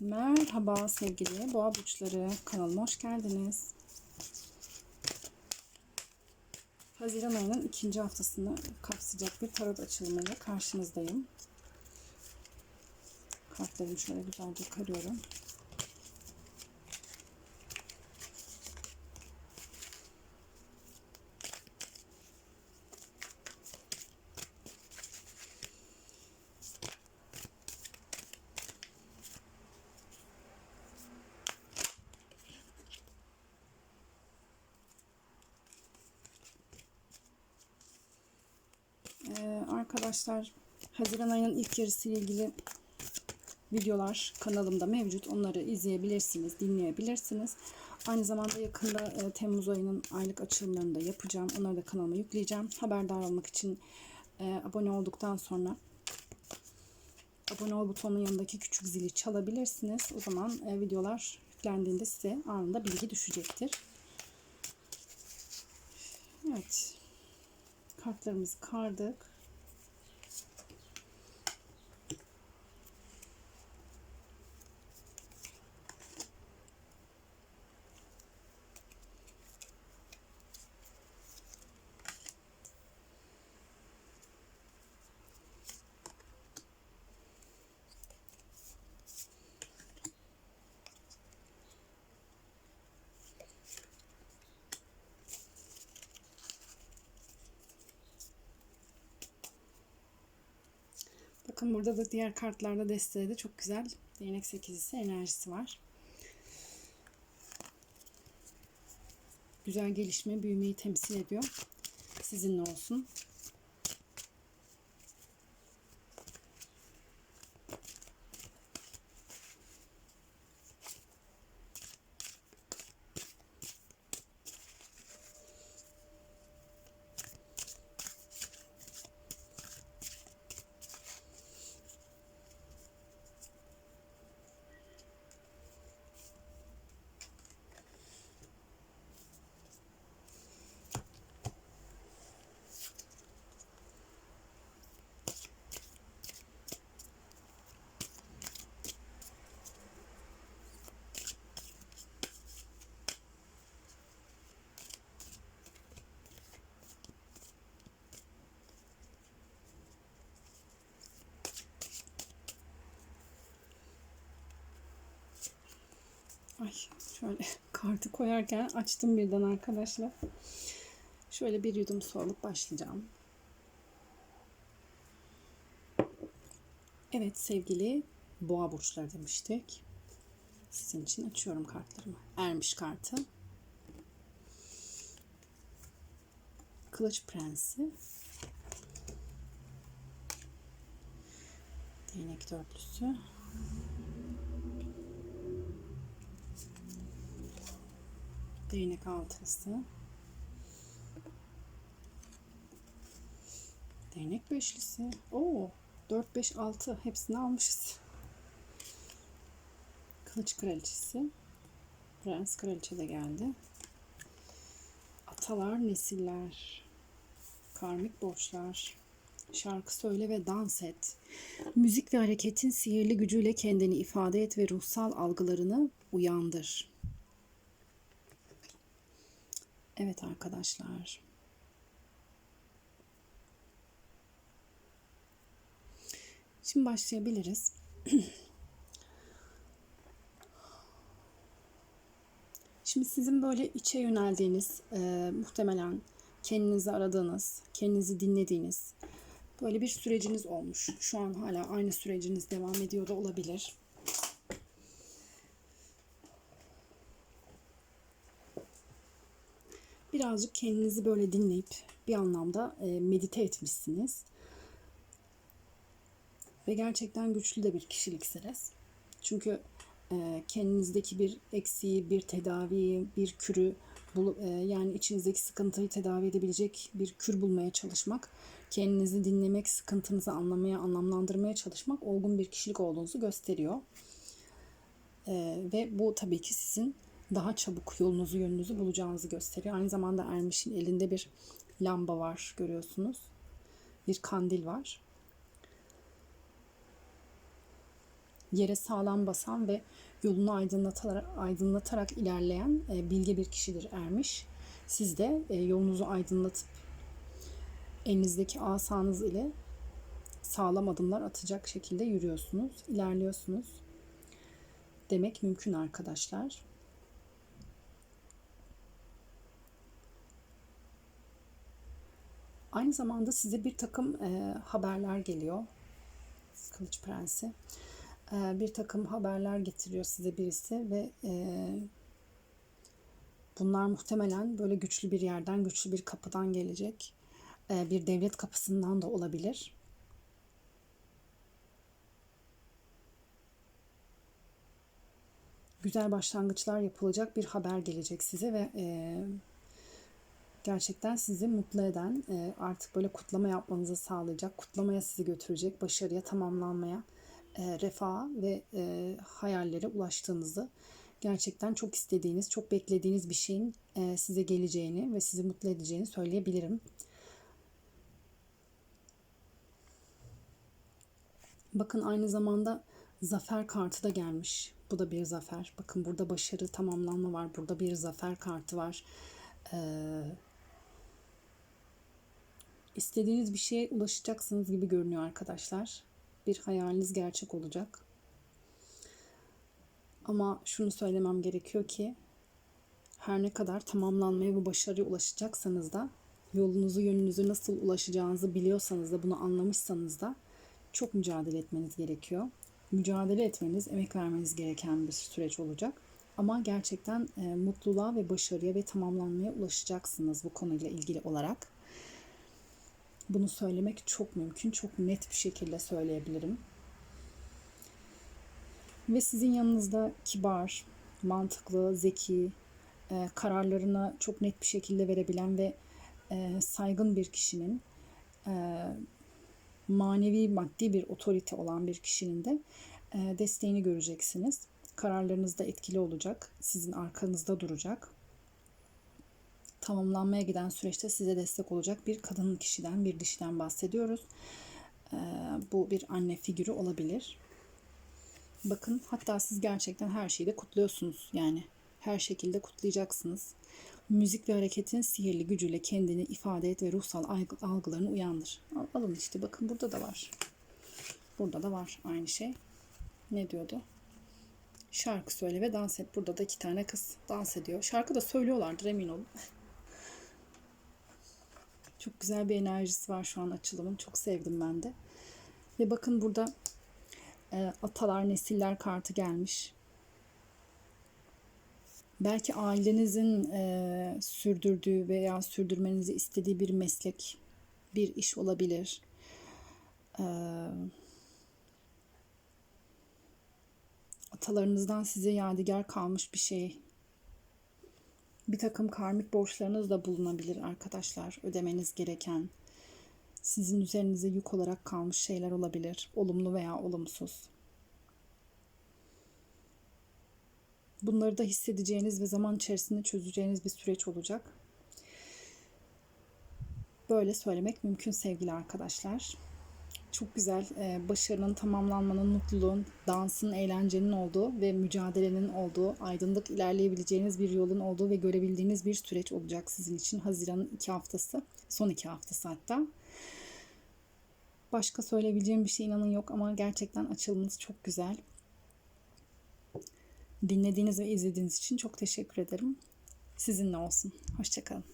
Merhaba sevgili boğa burçları kanalıma hoş geldiniz. Haziran ayının ikinci haftasını kapsayacak bir tarot açılımıyla karşınızdayım. Kartlarımı şöyle güzelce karıyorum. Ee, arkadaşlar Haziran ayının ilk yarısı ile ilgili videolar kanalımda mevcut. Onları izleyebilirsiniz, dinleyebilirsiniz. Aynı zamanda yakında e, Temmuz ayının aylık açılımlarını da yapacağım. Onları da kanalıma yükleyeceğim. Haberdar olmak için e, abone olduktan sonra abone ol butonunun yanındaki küçük zili çalabilirsiniz. O zaman e, videolar yüklendiğinde size anında bilgi düşecektir. Evet. Kartlarımızı kardık. Bakın burada da diğer kartlarda desteği de çok güzel değnek sekizlisi enerjisi var. Güzel gelişme, büyümeyi temsil ediyor. Sizinle olsun. Ay şöyle kartı koyarken açtım birden arkadaşlar. Şöyle bir yudum su alıp başlayacağım. Evet sevgili boğa burçları demiştik. Sizin için açıyorum kartlarımı. Ermiş kartı. Kılıç Prensi. Değnek dörtlüsü. Değnek altısı. Değnek beşlisi. Oo, 4 5 6 hepsini almışız. Kılıç kraliçesi. Prens kraliçe de geldi. Atalar, nesiller. Karmik borçlar. Şarkı söyle ve dans et. Müzik ve hareketin sihirli gücüyle kendini ifade et ve ruhsal algılarını uyandır. Evet arkadaşlar. Şimdi başlayabiliriz. Şimdi sizin böyle içe yöneldiğiniz, e, muhtemelen kendinizi aradığınız, kendinizi dinlediğiniz böyle bir süreciniz olmuş. Şu an hala aynı süreciniz devam ediyor da olabilir. Birazcık kendinizi böyle dinleyip bir anlamda e, medite etmişsiniz. Ve gerçekten güçlü de bir kişiliksiniz. Çünkü e, kendinizdeki bir eksiği, bir tedaviyi, bir kürü, e, yani içinizdeki sıkıntıyı tedavi edebilecek bir kür bulmaya çalışmak, kendinizi dinlemek, sıkıntınızı anlamaya, anlamlandırmaya çalışmak olgun bir kişilik olduğunuzu gösteriyor. Ve bu tabii ki sizin daha çabuk yolunuzu yönünüzü bulacağınızı gösteriyor. Aynı zamanda Ermiş'in elinde bir lamba var görüyorsunuz. Bir kandil var. yere sağlam basan ve yolunu aydınlatarak, aydınlatarak ilerleyen e, bilge bir kişidir ermiş. Siz de e, yolunuzu aydınlatıp elinizdeki asanız ile sağlam adımlar atacak şekilde yürüyorsunuz, ilerliyorsunuz demek mümkün arkadaşlar. Aynı zamanda size bir takım e, haberler geliyor. Kılıç Prensi. E, bir takım haberler getiriyor size birisi ve e, bunlar muhtemelen böyle güçlü bir yerden, güçlü bir kapıdan gelecek. E, bir devlet kapısından da olabilir. Güzel başlangıçlar yapılacak bir haber gelecek size ve e, gerçekten sizi mutlu eden, e, artık böyle kutlama yapmanızı sağlayacak, kutlamaya sizi götürecek, başarıya, tamamlanmaya, e, refaha ve e, hayallere ulaştığınızı gerçekten çok istediğiniz, çok beklediğiniz bir şeyin size geleceğini ve sizi mutlu edeceğini söyleyebilirim. Bakın aynı zamanda zafer kartı da gelmiş. Bu da bir zafer. Bakın burada başarı tamamlanma var. Burada bir zafer kartı var. Ee, istediğiniz bir şeye ulaşacaksınız gibi görünüyor arkadaşlar. Bir hayaliniz gerçek olacak. Ama şunu söylemem gerekiyor ki her ne kadar tamamlanmaya ve başarıya ulaşacaksanız da yolunuzu, yönünüzü nasıl ulaşacağınızı biliyorsanız da bunu anlamışsanız da çok mücadele etmeniz gerekiyor. Mücadele etmeniz, emek vermeniz gereken bir süreç olacak. Ama gerçekten e, mutluluğa ve başarıya ve tamamlanmaya ulaşacaksınız bu konuyla ilgili olarak. Bunu söylemek çok mümkün, çok net bir şekilde söyleyebilirim. Ve sizin yanınızda kibar, mantıklı, zeki, e, kararlarını çok net bir şekilde verebilen ve e, saygın bir kişinin e, manevi maddi bir otorite olan bir kişinin de desteğini göreceksiniz. Kararlarınız da etkili olacak. Sizin arkanızda duracak. Tamamlanmaya giden süreçte size destek olacak bir kadın kişiden, bir dişiden bahsediyoruz. E, bu bir anne figürü olabilir. Bakın hatta siz gerçekten her şeyi de kutluyorsunuz. Yani her şekilde kutlayacaksınız. Müzik ve hareketin sihirli gücüyle kendini ifade et ve ruhsal algılarını uyandır. Alın işte bakın burada da var. Burada da var aynı şey. Ne diyordu? Şarkı söyle ve dans et. Burada da iki tane kız dans ediyor. Şarkı da söylüyorlardır emin olun. Çok güzel bir enerjisi var şu an açılımın. Çok sevdim ben de. Ve bakın burada e, atalar, nesiller kartı gelmiş. Belki ailenizin e, sürdürdüğü veya sürdürmenizi istediği bir meslek, bir iş olabilir. E, atalarınızdan size yadigar kalmış bir şey. Bir takım karmik borçlarınız da bulunabilir arkadaşlar. Ödemeniz gereken, sizin üzerinize yük olarak kalmış şeyler olabilir. Olumlu veya olumsuz. Bunları da hissedeceğiniz ve zaman içerisinde çözeceğiniz bir süreç olacak. Böyle söylemek mümkün sevgili arkadaşlar. Çok güzel e, başarının, tamamlanmanın, mutluluğun, dansın, eğlencenin olduğu ve mücadelenin olduğu, aydınlık ilerleyebileceğiniz bir yolun olduğu ve görebildiğiniz bir süreç olacak sizin için. Haziran'ın iki haftası, son iki haftası hatta. Başka söyleyebileceğim bir şey inanın yok ama gerçekten açılımınız çok güzel. Dinlediğiniz ve izlediğiniz için çok teşekkür ederim. Sizinle olsun. Hoşçakalın.